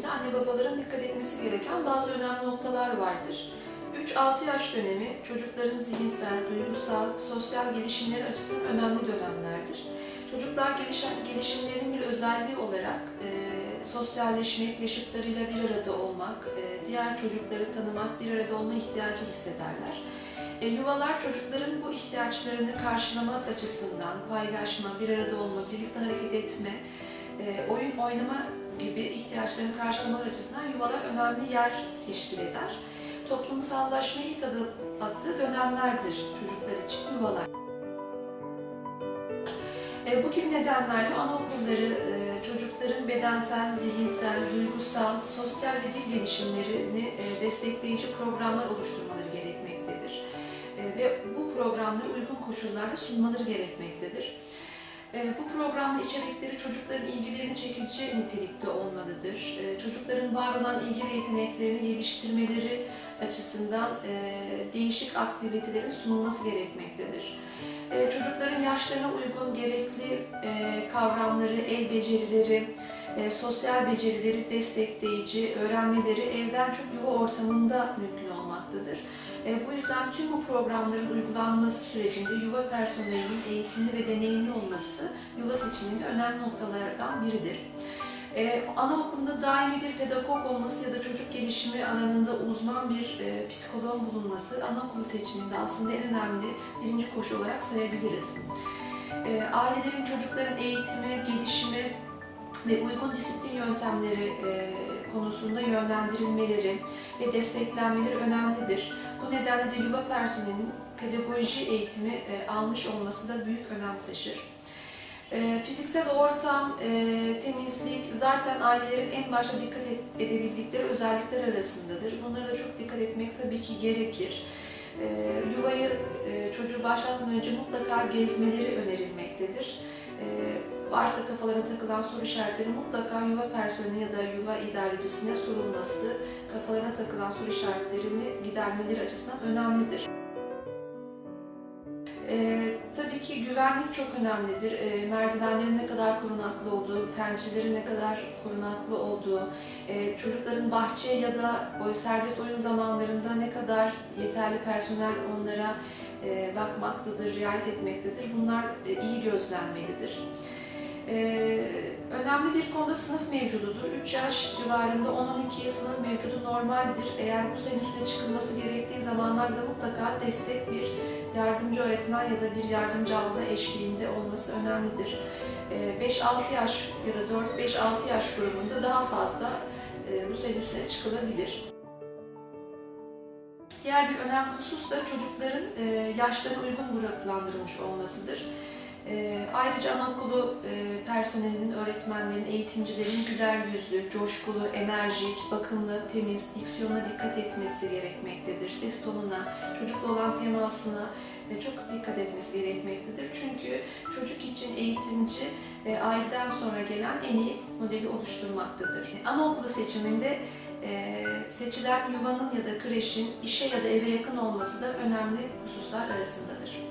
seçiminde anne babaların dikkat etmesi gereken bazı önemli noktalar vardır. 3-6 yaş dönemi çocukların zihinsel, duygusal, sosyal gelişimleri açısından önemli dönemlerdir. Çocuklar gelişen, gelişimlerinin bir özelliği olarak e, sosyalleşmek, yaşıtlarıyla bir arada olmak, e, diğer çocukları tanımak, bir arada olma ihtiyacı hissederler. E, yuvalar çocukların bu ihtiyaçlarını karşılamak açısından paylaşma, bir arada olma, birlikte hareket etme, e, oyun oynama gibi ihtiyaçlarını karşılamalar açısından yuvalar önemli yer teşkil eder. Toplumsallaşmaya ilk adım attığı dönemlerdir çocuklar için yuvalar. E, bu gibi nedenlerle anaokulları e, çocukların bedensel, zihinsel, duygusal, sosyal ve dil gelişimlerini e, destekleyici programlar oluşturmaları gerekmektedir. E, ve bu programları uygun koşullarda sunmaları gerekmektedir. E, bu programın içerikleri çocukların ilgilerini çekici nitelikte olmalıdır. E, çocukların var olan ilgi ve yeteneklerini geliştirmeleri açısından e, değişik aktivitelerin sunulması gerekmektedir. E, çocukların yaşlarına uygun gerekli e, kavramları, el becerileri, e, sosyal becerileri destekleyici öğrenmeleri evden çok yuva ortamında mümkün olmaktadır. E, bu yüzden tüm bu programların uygulanması sürecinde yuva personelinin eğitimli ve deneyimli olması yuva seçiminde önemli noktalardan biridir. Ee, anaokulunda daimi bir pedagog olması ya da çocuk gelişimi alanında uzman bir e, psikoloğun bulunması anaokulu seçiminde aslında en önemli birinci koşu olarak sayabiliriz. Ee, ailelerin çocukların eğitimi, gelişimi ve uygun disiplin yöntemleri e, konusunda yönlendirilmeleri ve desteklenmeleri önemlidir. Bu nedenle de yuva personelinin pedagoji eğitimi e, almış olması da büyük önem taşır. E, fiziksel ortam, e, temizlik zaten ailelerin en başta dikkat edebildikleri özellikler arasındadır. Bunlara da çok dikkat etmek tabii ki gerekir. Yuvayı çocuğu başlatmadan önce mutlaka gezmeleri önerilmektedir. E, varsa kafalarına takılan soru işaretleri mutlaka yuva personeli ya da yuva idarecisine sorulması, kafalarına takılan soru işaretlerini gidermeleri açısından önemlidir. Ee, tabii ki güvenlik çok önemlidir. Ee, merdivenlerin ne kadar korunaklı olduğu, pencerelerin ne kadar korunaklı olduğu, e, çocukların bahçe ya da serbest oyun zamanlarında ne kadar yeterli personel onlara e, bakmaktadır, riayet etmektedir. Bunlar e, iyi gözlenmelidir. Ee, önemli bir konuda sınıf mevcududur. 3 yaş civarında 10-12 sınıf mevcudu normaldir. Eğer bu sayının üstüne çıkılması gerektiği zamanlarda mutlaka destek bir yardımcı öğretmen ya da bir yardımcı abla eşliğinde olması önemlidir. Ee, 5-6 yaş ya da 4-5-6 yaş grubunda daha fazla e, bu sayının üstüne çıkılabilir. Diğer bir önemli husus da çocukların e, yaşlarına uygun gruplandırılmış olmasıdır. E, ayrıca anaokulu e, personelinin, öğretmenlerin, eğitimcilerin güler yüzlü, coşkulu, enerjik, bakımlı, temiz, diksiyona dikkat etmesi gerekmektedir. Ses tonuna, çocukla olan temasına e, çok dikkat etmesi gerekmektedir. Çünkü çocuk için eğitimci e, aileden sonra gelen en iyi modeli oluşturmaktadır. Anaokulu seçiminde e, seçilen yuvanın ya da kreşin işe ya da eve yakın olması da önemli hususlar arasındadır.